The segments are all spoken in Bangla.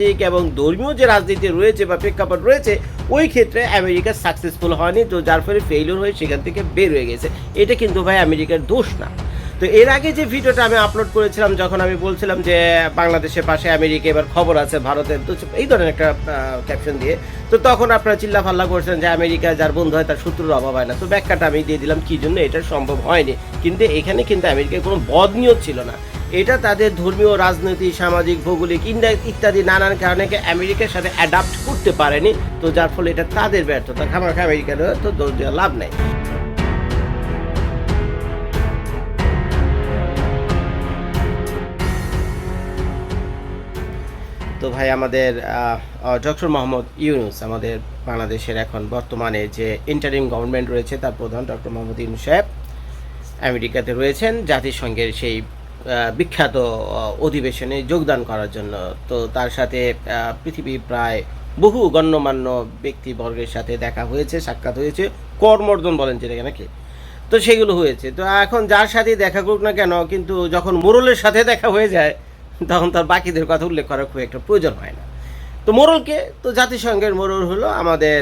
রাজনৈতিক এবং ধর্মীয় যে রাজনীতি রয়েছে বা প্রেক্ষাপট রয়েছে, ওই ক্ষেত্রে আমেরিকা সাকসেসফুল হয়নি, তো যার ফলে ফেইলিওর হয়ে সেখান থেকে বের হয়ে গেছে। এটা কিন্তু ভাই আমেরিকার দোষ না। তো এর আগে যে ভিডিওটা আমি আপলোড করেছিলাম, যখন আমি বলছিলাম যে বাংলাদেশের পাশে আমেরিকা এবার খবর আছে ভারতের, তো এই ধরনের একটা ক্যাপশন দিয়ে, তো তখন আপনারা চিল্লা ফাল্লা করছেন যে আমেরিকা যার বন্ধু হয় তার শত্রুর অভাব হয় না। তো ব্যাখ্যাটা আমি দিয়ে দিলাম কি জন্য এটা সম্ভব হয়নি। কিন্তু এখানে কিন্তু আমেরিকার কোনো বদ নিয়ত ছিল না। এটা তাদের ধর্মীয়, রাজনৈতিক, সামাজিক, ভৌগোলিক ইত্যাদি নানান কারণে আমেরিকার সাথে অ্যাডাপ্ট করতে পারেনি। তো যার ফলে এটা তাদের ব্যর্থতা। খামাখা আমেরিকার তো দোষ লাভ নেই। তো ভাই, আমাদের ডক্টর মোহাম্মদ ইউনুস, আমাদের বাংলাদেশের এখন বর্তমানে যে ইন্টারিম গভর্নমেন্ট রয়েছে, তার প্রধান ডক্টর মোহাম্মদ ইউনুস সাহেব আমেরিকাতে রয়েছেন। জাতিসংঘের সেই বিখ্যাত অধিবেশনে যোগদান করার জন্য। তো তার সাথে পৃথিবী প্রায় বহু গণ্যমান্য ব্যক্তিবর্গের সাথে দেখা হয়েছে, সাক্ষাৎ হয়েছে। করমর্দন বলেন যেটাকে নাকি? তো সেগুলো হয়েছে। তো এখন যার সাথে দেখা করুক না কেন, কিন্তু যখন মোরলের সাথে দেখা হয়ে যায়, তখন তার বাকিদের কথা উল্লেখ করার খুব একটা প্রয়োজন হয় না। তো মোরলকে, তো জাতিসংঘের মোরল হলো আমাদের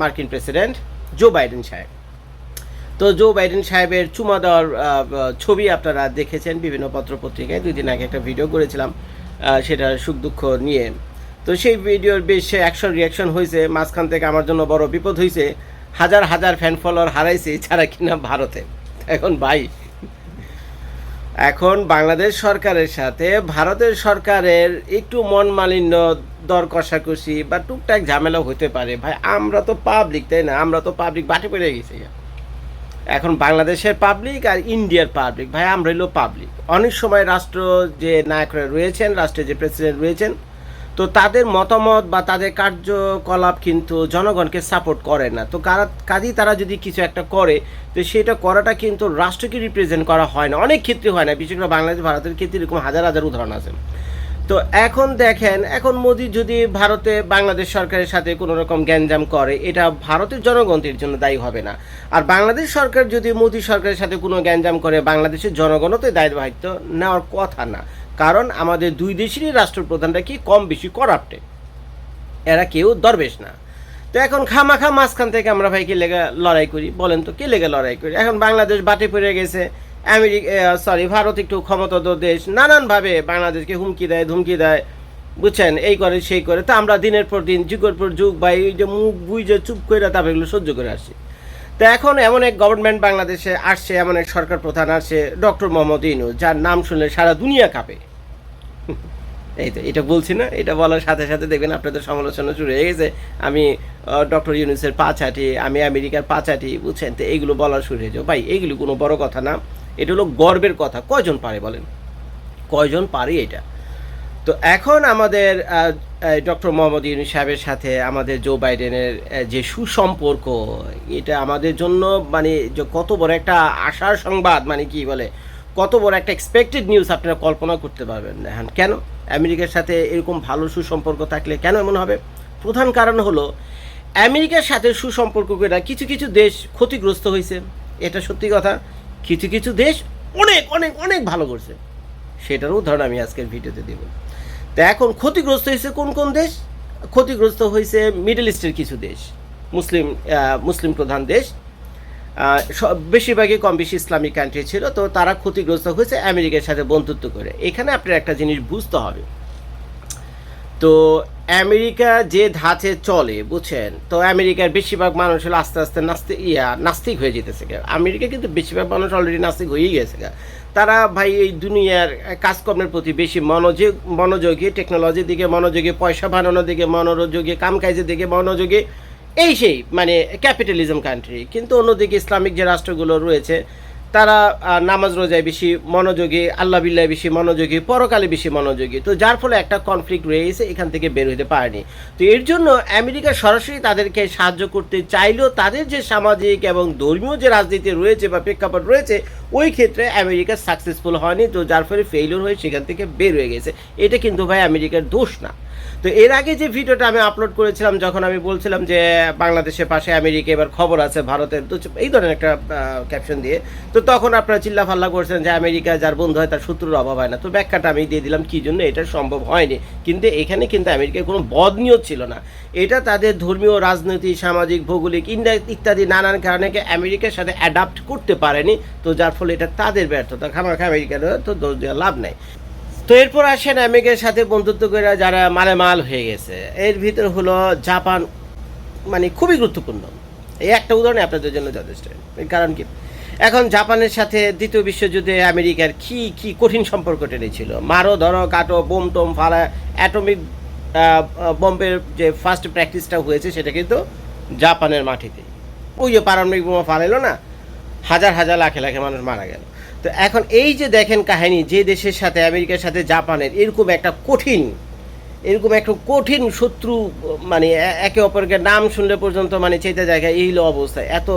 মার্কিন প্রেসিডেন্ট জো বাইডেন সাহেব। তো জো বাইডেন সাহেবের চুমা দেওয়ার ছবি আপনারা দেখেছেন বিভিন্ন পত্রপত্রিকায়। দুই দিন আগে একটা ভিডিও করেছিলাম সেটা সুখ দুঃখ নিয়ে। তো সেই ভিডিওর বেশ অ্যাকশন রিয়াকশন হয়েছে। মাঝখান থেকে আমার জন্য বড় বিপদ হয়েছে। হাজার হাজার ফ্যান ফলোয়ার হারাইছে ছাড়া কিনা ভারতে। এখন ভাই, এখন বাংলাদেশ সরকারের সাথে ভারতের সরকারের একটু মন মালিন্য, দর কষাকষি বা টুকটাক ঝামেলা হতে পারে। ভাই, আমরা তো পাবলিক তাই না? আমরা তো পাবলিক বাটে পড়ে গেছি। এখন বাংলাদেশের পাবলিক আর ইন্ডিয়ার পাবলিক ভাই, আমরা হইল পাবলিক অনেক সময় রাষ্ট্র যে নায়করা রয়েছেন, রাষ্ট্রের যে প্রেসিডেন্ট রয়েছেন, তো তাদের মতামত বা তাদের কার্যকলাপ কিন্তু জনগণকে সাপোর্ট করে না। তো কাজেই তারা যদি কিছু একটা করে, তো সেটা করাটা কিন্তু রাষ্ট্রকে রিপ্রেজেন্ট করা হয় না। অনেক ক্ষেত্রে হয় না। বিশেষ করে বাংলাদেশ, ভারতের ক্ষেত্রে এরকম হাজার হাজার উদাহরণ আছে। তো এখন দেখেন, এখন মোদি যদি ভারতে বাংলাদেশ সরকারের সাথে কোনো রকম গ্যাঞ্জাম করে, এটা ভারতের জনগণের জন্য দায়ী হবে না। আর বাংলাদেশ সরকার যদি মোদি সরকারের সাথে কোনো গ্যাঞ্জাম করে, বাংলাদেশের জনগণও তো দায়িত্ব নেওয়ার কথা না। কারণ আমাদের দুই দেশেরই রাষ্ট্রপ্রধানরা কি কম বেশি করাপ্টে? এরা কেউ দরবেশ না। তো এখন খামাখা মাঝখান থেকে আমরা ভাই কে লেগে লড়াই করি? বলেন তো, কে লেগে লড়াই করি? এখন বাংলাদেশ বাটে পড়ে গেছে। আমেরিকা সরি ভারত একটু ক্ষমতাধর দেশ, নানানভাবে বাংলাদেশকে হুমকি দেয়, ধুমকি দেয়, বুঝছেন? এই করে, সেই করে। তো আমরা দিনের পর দিন, যুগের পর যুগ, বা এই যে মুখ বুঝে চুপ করে তারপর এগুলো সহ্য করে আসছি। তো এখন এমন এক গভর্নমেন্ট বাংলাদেশে আসছে, এমন এক সরকার প্রধান আসছে ডক্টর মোহাম্মদ ইনু যার নাম শুনলে সারা দুনিয়া কাঁপে। এই তো, এটা বলছি না, এটা বলার সাথে সাথে দেখবেন আপনাদের সমালোচনা শুরু হয়ে গেছে। আমি ডক্টর ইউনুসের পা আমি আমেরিকার পা চাটি, বুঝছেন? তো এইগুলো বলা শুরু হয়ে যাও ভাই এইগুলো কোনো বড় কথা না। এটা হলো গর্বের কথা। কয়জন পারে বলেন? কয়জন পারে এটা? তো এখন আমাদের ডক্টর মোহাম্মদ ইউনুস সাহেবের সাথে আমাদের জো বাইডেনের যে সুসম্পর্ক, এটা আমাদের জন্য মানে যে কত বড় একটা আশার সংবাদ মানে কি বলে, কত বড় একটা এক্সপেক্টেড নিউজ আপনারা কল্পনা করতে পারবেন। এখন কেন? আমেরিকার সাথে এরকম ভালো সুসম্পর্ক থাকলে কেন এমন হবে? প্রধান কারণ হলো, আমেরিকার সাথে সুসম্পর্ক করে কিছু কিছু দেশ ক্ষতিগ্রস্ত হয়েছে। এটা সত্যি কথা। কিছু কিছু দেশ অনেক অনেক অনেক ভালো করছে। সেটার উদাহরণ আমি আজকের ভিডিওতে দেব। তো এখন ক্ষতিগ্রস্ত হয়েছে কোন কোন দেশ? ক্ষতিগ্রস্ত হয়েছে মিডল ইস্টের কিছু দেশ। মুসলিম মুসলিম প্রধান দেশ। সব- বেশিরভাগই কম বেশি ইসলামিক কান্ট্রি ছিল, তো তারা ক্ষতিগ্রস্ত হয়েছে আমেরিকার সাথে বন্ধুত্ব করে। এখানে আপনার একটা জিনিস বুঝতে হবে। তো আমেরিকা যে ধাঁচে চলে, বুঝছেন তো আমেরিকার বেশিরভাগ মানুষ হলো আস্তে আস্তে নাস্তিক ইয়া, নাস্তিক হয়ে যেতেছে। আমেরিকা কিন্তু বেশিরভাগ মানুষ অলরেডি নাস্তিক হয়েই গেছে। তারা ভাই এই দুনিয়ার কাজকর্মের প্রতি বেশি মনোযোগ, মনোযোগী টেকনোলজির দিকে মনোযোগী, পয়সা বানানোর দিকে মনোযোগী কামকাজের দিকে মনোযোগী, এই সেই মানে ক্যাপিটালিজম কান্ট্রি কিন্তু অন্যদিকে ইসলামিক যে রাষ্ট্রগুলো রয়েছে তারা নামাজ রোজায় বেশি মনোযোগী, আল্লাহ বিল্লাহ বেশি মনোযোগী, পরকালে বেশি মনোযোগী। তো যার ফলে একটা কনফ্লিক্ট রয়েছে, এখান থেকে বের হতে পারেনি। তো এর জন্য আমেরিকা সরাসরি তাদেরকে সাহায্য করতে চাইলেও তাদের যে সামাজিক এবং ধর্মীয় যে রাজনীতি রয়েছে বা প্রেক্ষাপট রয়েছে, ওই ক্ষেত্রে আমেরিকা সাকসেসফুল হয়নি, তো যার ফলে ফেইলিওর হয়ে সেখান থেকে বের হয়ে গেছে। এটা কিন্তু ভাই আমেরিকার দোষ না। তো এর আগে যে ভিডিওটা আমি আপলোড করেছিলাম, যখন আমি বলছিলাম যে বাংলাদেশের পাশে আমেরিকা এবার খবর আছে ভারতের, তো এই ধরনের একটা ক্যাপশন দিয়ে, তো তখন আপনারা চিল্লাফাল্লা করছেন যে আমেরিকা যার বন্ধু হয় তার শত্রুর অভাব হয় না। তো ব্যাখ্যাটা আমি দিয়ে দিলাম কি জন্য এটা সম্ভব হয়নি। কিন্তু এখানে কিন্তু আমেরিকার কোনো বদনিয়ত ছিল না। এটা তাদের ধর্মীয়, রাজনৈতিক, সামাজিক, ভৌগোলিক ইন্ডিয়া ইত্যাদি নানান কারণে আমেরিকার সাথে অ্যাডাপ্ট করতে পারেনি। তো যার ফলে এটা তাদের ব্যর্থতা, খামাখা আমেরিকার তো দোষ দেওয়ার লাভ নাই। তো এরপর আসেন আমেরিকার সাথে বন্ধুত্ব করে যারা মালামাল হয়ে গেছে। এর ভিতর হলো জাপান মানে খুবই গুরুত্বপূর্ণ। এই একটা উদাহরণ আপনাদের জন্য যথেষ্ট। কারণ কি? এখন জাপানের সাথে দ্বিতীয় বিশ্বযুদ্ধে আমেরিকার কি কি কঠিন সম্পর্ক টেনেছিল? মারো, ধরো, কাটো, বোম টোম, ফালা, অ্যাটমিক বম্বের যে ফার্স্ট প্র্যাকটিসটা হয়েছে সেটা কিন্তু জাপানের মাটিতে ওই যে পারমাণবিক বোমা ফালাইলো না, হাজার হাজার, লাখে লাখে মানুষ মারা গেল। তো এখন এই যে দেখেন কাহিনী, যে দেশের সাথে, আমেরিকার সাথে জাপানের, এরকম একটা কঠিন, এরকম একটা কঠিন শত্রু মানে একে অপরকে নাম শুনলে পর্যন্ত মানে চেতে জায়গায় এই হলো অবস্থা। এত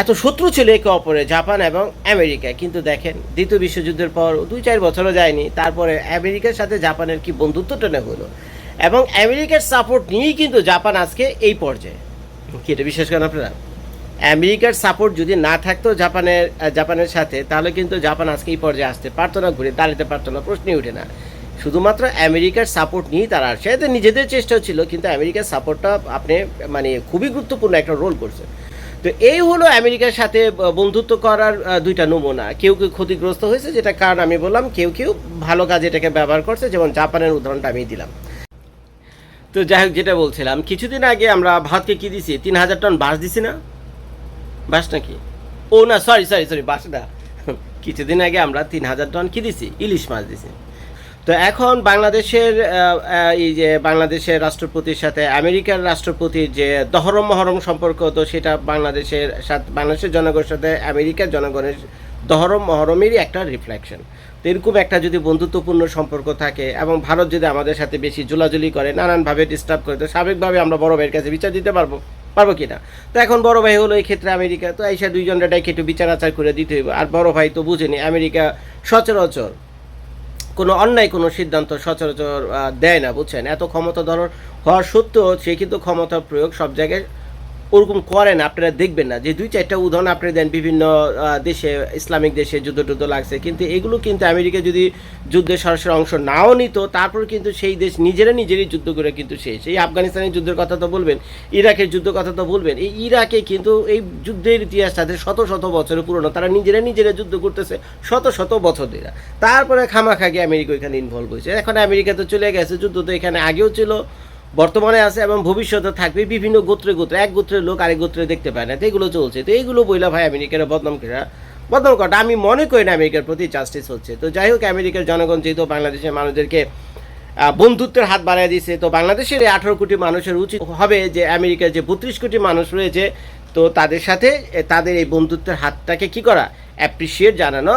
এত শত্রু ছিল একে অপরে জাপান এবং আমেরিকা। কিন্তু দেখেন, দ্বিতীয় বিশ্বযুদ্ধের পর দুই চার বছরও যায়নি, তারপরে আমেরিকার সাথে জাপানের কি বন্ধুত্ব টেনে হলো। এবং আমেরিকার সাপোর্ট নিয়েই কিন্তু জাপান আজকে এই পর্যায়ে। কি এটা বিশ্বাস করেন আপনারা? আমেরিকার সাপোর্ট যদি না থাকতো জাপানের জাপানের সাথে, তাহলে কিন্তু জাপান আজকে এই পর্যায়ে আসতে পারতো না, ঘুরে দাঁড়াতে পারতো না, প্রশ্নই ওঠে না। শুধুমাত্র আমেরিকার সাপোর্ট নিয়েই তারা আসে। এদের নিজেদের চেষ্টা ছিল, কিন্তু আমেরিকার সাপোর্টটা আপনি মানে খুবই গুরুত্বপূর্ণ একটা রোল করছে। তো এই হলো আমেরিকার সাথে বন্ধুত্ব করার দুইটা নমুনা। কেউ কেউ ক্ষতিগ্রস্ত হয়েছে, যেটা কারণ আমি বললাম, কেউ কেউ ভালো কাজে এটাকে ব্যবহার করছে, যেমন জাপানের উদাহরণটা আমি দিলাম। তো যাই হোক, যেটা বলছিলাম, কিছুদিন আগে আমরা ভারতকে কি দিছি? তিন হাজার টন বাস দিছি না? বাস নাকি? ও না সরি সরি সরি বাস না কিছুদিন আগে আমরা তিন হাজার টন কি দিছি? ইলিশ মাছ দিছি। তো এখন বাংলাদেশের এই যে বাংলাদেশের রাষ্ট্রপতির সাথে আমেরিকার রাষ্ট্রপতির যে দহরম মহরম সম্পর্ক, তো সেটা বাংলাদেশের সাথে, বাংলাদেশের জনগণের সাথে আমেরিকার জনগণের দহরম মহরমেরই একটা রিফ্লেকশন তো এরকম একটা যদি বন্ধুত্বপূর্ণ সম্পর্ক থাকে এবং ভারত যদি আমাদের সাথে বেশি জোলাজুলি করে, নানানভাবে ডিস্টার্ব করে, তো স্বাভাবিকভাবে আমরা বড় ভাইয়ের কাছে বিচার দিতে পারব। পারব কি না তো এখন বড় ভাই হলো এই ক্ষেত্রে আমেরিকা, তো এইসা দুইজনটা ডাইকে একটু বিচার আচার করে দিতে হইব। আর বড় ভাই তো বুঝেনি, আমেরিকা সচরাচর কোনো অন্যায় কোনো সিদ্ধান্ত সচরাচর দেয় না, বুঝছেন? এত ক্ষমতা ধর হওয়ার সত্ত্বেও সে কিন্তু ক্ষমতার প্রয়োগ সব জায়গায় ওরকম করে না, আপনারা দেখবেন না। যে দুই চারটা উদাহরণ আপনি দেন বিভিন্ন দেশে, ইসলামিক দেশে যুদ্ধ টুদ্ধ লাগছে, কিন্তু এগুলো কিন্তু আমেরিকা যদি যুদ্ধের সরাসরি অংশ নাও নিত, তারপর কিন্তু সেই দেশ নিজেরা নিজেরই যুদ্ধ করে কিন্তু শেষ। এই আফগানিস্তানের যুদ্ধের কথা তো বলবেন, ইরাকের যুদ্ধ কথা তো বলবেন, এই ইরাকে কিন্তু এই যুদ্ধের ইতিহাস তাদের শত শত বছরের পুরনো, তারা নিজেরা নিজেরা যুদ্ধ করতেছে শত শত বছর ধরে। তারপরে খামাখাগে আমেরিকা এখানে ইনভলভ হয়েছে। এখন আমেরিকা তো চলে গেছে, যুদ্ধ তো এখানে আগেও ছিল। বর্তমানে আছে এবং ভবিষ্যতে থাকবে বিভিন্ন গোত্রে গোত্রে, এক গোত্রের লোক আরেক গোত্রে দেখতে পায় না, তো এগুলো চলছে। তো এইগুলো বইলা ভাই আমেরিকার বদনাম করা বদনাম করাটা আমি মনে করি না আমেরিকার প্রতি জাস্টিস হচ্ছে। তো যাই হোক, আমেরিকার জনগণ যেহেতু বাংলাদেশের মানুষদেরকে বন্ধুত্বের হাত বাড়ায় দিছে তো বাংলাদেশের এই আঠারো কোটি মানুষের উচিত হবে যে আমেরিকার যে বত্রিশ কোটি মানুষ রয়েছে, তো তাদের সাথে তাদের এই বন্ধুত্বের হাতটাকে কি করা? অ্যাপ্রিসিয়েট জানানো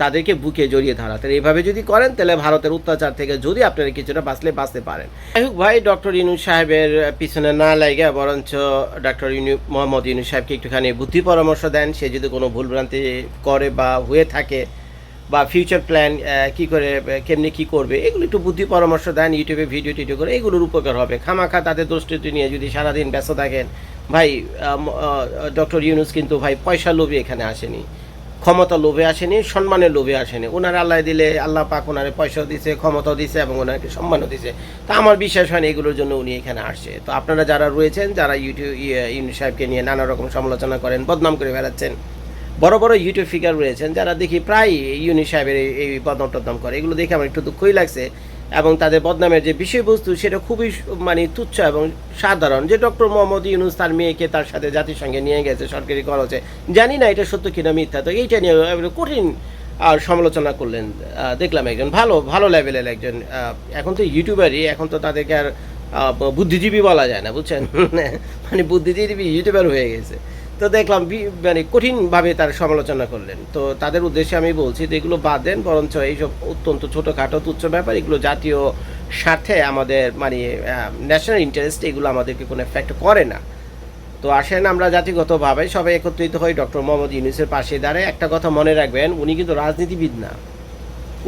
তাদেরকে বুকে জড়িয়ে ধরা তাহলে এইভাবে যদি করেন, তাহলে ভারতের অত্যাচার থেকে যদি আপনারা কিছুটা বাঁচলে বাঁচতে পারেন। যাই হোক ভাই, ডক্টর ইনু সাহেবের পিছনে না লাগে বরঞ্চ ডক্টর ইনু, মোহাম্মদ ইনু সাহেবকে একটুখানি বুদ্ধি পরামর্শ দেন। সে যদি কোনো ভুলভ্রান্তি করে বা হয়ে থাকে বা ফিউচার প্ল্যান কি করে, কেমনি কি করবে, এগুলো একটু বুদ্ধি পরামর্শ দেন, ইউটিউবে ভিডিও টিডিও করে, এগুলোর উপকার হবে। খামাখা তাদের দোষটি নিয়ে যদি সারাদিন ব্যস্ত থাকেন, ভাই ডক্টর ইউনুস কিন্তু ভাই পয়সা লোভে এখানে আসেনি। ক্ষমতা লোভে আসেনি, সম্মানের লোভে আসেনি। ওনারা আল্লাহ দিলে, আল্লাহ পাক ওনারে পয়সাও দিছে, ক্ষমতাও দিছে এবং ওনাকে সম্মানও দিছে। তা আমার বিশ্বাস হয় এগুলোর জন্য উনি এখানে আসছে। তো আপনারা যারা রয়েছেন, যারা ইউটিউব ইউনি সাহেবকে নিয়ে নানা রকম সমালোচনা করেন, বদনাম করে বেড়াচ্ছেন, বড় বড় ইউটিউব ফিগার রয়েছেন, যারা দেখি প্রায় ইউনি সাহেবের এই বদনাম টদনাম করে, এগুলো দেখে আমার একটু দুঃখই লাগছে। এবং তাদের বদনামের যে বিষয়বস্তু সেটা খুবই মানে তুচ্ছ এবং সাধারণ যে ডক্টর মোহাম্মদ ইউনুস তার মেয়েকে তার সাথে জাতিসংঘে নিয়ে গেছে সরকারি খরচে। জানি না এটা সত্য কিনা মিথ্যা, তো এইটা নিয়ে কঠিন আর সমালোচনা করলেন দেখলাম একজন ভালো ভালো লেভেলের একজন এখন তো ইউটিউবারই এখন তো তাদেরকে আর বুদ্ধিজীবী বলা যায় না, বুঝছেন? মানে বুদ্ধিজীবী ইউটিউবার হয়ে গেছে। তো দেখলাম মানে কঠিনভাবে তার সমালোচনা করলেন। তো তাদের উদ্দেশ্যে আমি বলছি যে এগুলো বাদ দেন, বরঞ্চ এইসব অত্যন্ত ছোটোখাটো তুচ্ছ ব্যাপার, এগুলো জাতীয় স্বার্থে আমাদের মানে ন্যাশনাল ইন্টারেস্ট এগুলো আমাদেরকে কোনো এফেক্ট করে না। তো আসেন আমরা জাতিগতভাবে সবাই একত্রিত হই ডক্টর মোহাম্মদ ইউনুসের পাশে দাঁড়ায়। একটা কথা মনে রাখবেন, উনি কিন্তু রাজনীতিবিদ না।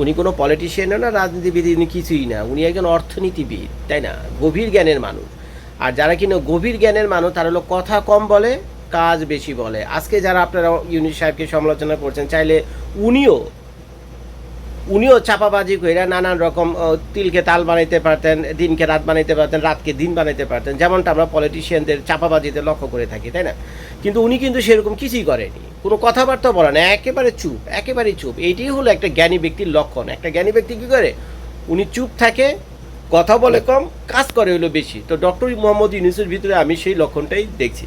উনি কোনো পলিটিশিয়ানও না, রাজনীতিবিদ উনি কিছুই না। উনি একজন অর্থনীতিবিদ, তাই না? গভীর জ্ঞানের মানুষ। আর যারা কিনা গভীর জ্ঞানের মানুষ, তারা হলো কথা কম বলে কাজ বেশি বলে। আজকে যারা আপনারা ইউনিট সাহেবকে সমালোচনা করছেন, চাইলে উনিও উনিও চাপাবাজি করে নানান রকম তিলকে তাল বানাইতে পারতেন, দিনকে রাত বানাইতে পারতেন, রাতকে দিন বানাইতে পারতেন। যেমনটা আমরা পলিটিশিয়ানদের চাপাবাজিতে লক্ষ্য করে থাকি, তাই না? কিন্তু উনি কিন্তু সেরকম কিছুই করেনি। কোনো কথাবার্তা বলে না, একেবারে চুপ একেবারে চুপ। এইটাই হলো একটা জ্ঞানী ব্যক্তির লক্ষণ। একটা জ্ঞানী ব্যক্তি কী করে? উনি চুপ থাকে, কথা বলে কম, কাজ করে হলো বেশি। তো ডক্টর মোহাম্মদ ইউনুসের ভিতরে আমি সেই লক্ষণটাই দেখছি।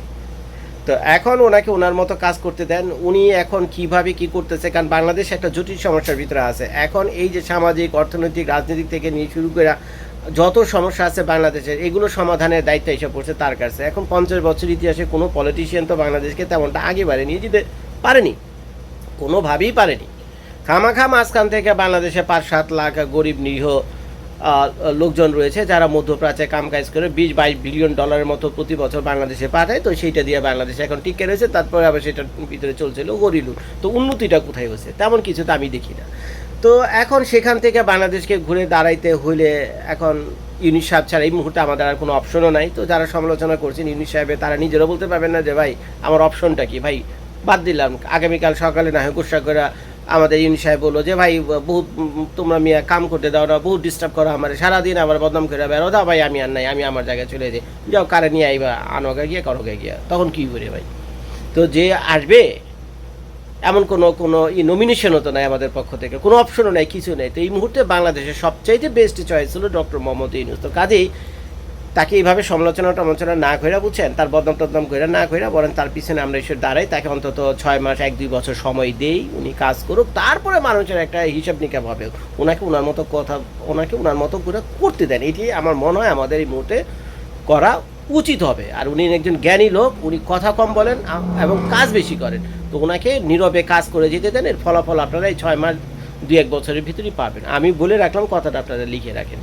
তো এখন ওনাকে ওনার মতো কাজ করতে দেন। উনি এখন কীভাবে কি করতেছে, কারণ বাংলাদেশ একটা জটিল সমস্যার ভিতরে আছে। এখন এই যে সামাজিক, অর্থনৈতিক, রাজনীতিক থেকে নিয়ে শুরু করে যত সমস্যা আছে বাংলাদেশের, এগুলো সমাধানের দায়িত্ব এসে পড়ছে তার কাছে। এখন পঞ্চাশ বছর ইতিহাসে কোনো পলিটিশিয়ান তো বাংলাদেশকে তেমনটা আগে বাড়ে নিয়ে যেতে পারেনি। কোনোভাবেই পারেনি। খামাখা মাঝখান থেকে বাংলাদেশে পাঁচ সাত লাখ গরিব নিরীহ লোকজন রয়েছে যারা মধ্যপ্রাচ্যে কামকাজ করে বিশ বাইশ বিলিয়ন ডলারের মতো প্রতি বছর বাংলাদেশে পাঠায়। তো সেইটা দিয়ে বাংলাদেশে এখন টিকে রয়েছে, তারপরে আবার সেটার ভিতরে চলছিল গরিলু। তো উন্নতিটা কোথায় হয়েছে? তেমন কিছু তো আমি দেখি না। তো এখন সেখান থেকে বাংলাদেশকে ঘুরে দাঁড়াইতে হইলে এখন ইউনিট সাহেব ছাড়া এই মুহূর্তে আমাদের আর কোনো অপশনও নাই। তো যারা সমালোচনা করছেন ইউনিট সাহেবে, তারা নিজেরাও বলতে পারবেন না যে, ভাই, আমার অপশনটা কি? ভাই, বাদ দিলাম। আগামীকাল সকালে না হয় গুসা করে আমাদের ইউনি সাহেব বলল যে, ভাই, বহুত, তোমরা মিয়া কাম করতে দাও না, বহুত ডিস্টার্ব করো আমার। সারাদিন আমার বদনাম করে বেরো দাও ভাই, আমি আর নাই, আমি আমার জায়গায় চলে যাই। যাও, কারে নিয়ে আইবা গিয়ে করোগা গিয়া। তখন কী করে ভাই? তো যে আসবে, এমন কোনো কোনো ই নমিনেশনও তো নাই আমাদের পক্ষ থেকে। কোনো অপশনও নাই, কিছু নেই। তো এই মুহূর্তে বাংলাদেশের সবচাইতে বেস্ট চয়েস হলো ডক্টর মোহাম্মদ ইউনুস। তো কাজেই তাকে এইভাবে সমালোচনা টমালোচনা না কইরা বুঝছেন, তার বদনাম টদনাম কইরা না কইরা বলেন তার পিছনে আমরা এসে দাঁড়াই, তাকে অন্তত ছয় মাস, এক দুই বছর সময় দেই, উনি কাজ করুক, তারপরে মানুষের একটা হিসাব নিকাব হবে। ওনাকে ওনার মতো কথা, ওনাকে ওনার মতো করে করতে দেন, এটি আমার মনে হয় আমাদের এই মুহূর্তে করা উচিত হবে। আর উনি একজন জ্ঞানী লোক, উনি কথা কম বলেন এবং কাজ বেশি করেন। তো ওনাকে নীরবে কাজ করে যেতে দেন, এর ফলাফল আপনারা এই ছয় মাস দু এক বছরের ভিতরেই পাবেন। আমি বলে রাখলাম, কথাটা আপনারা লিখে রাখেন।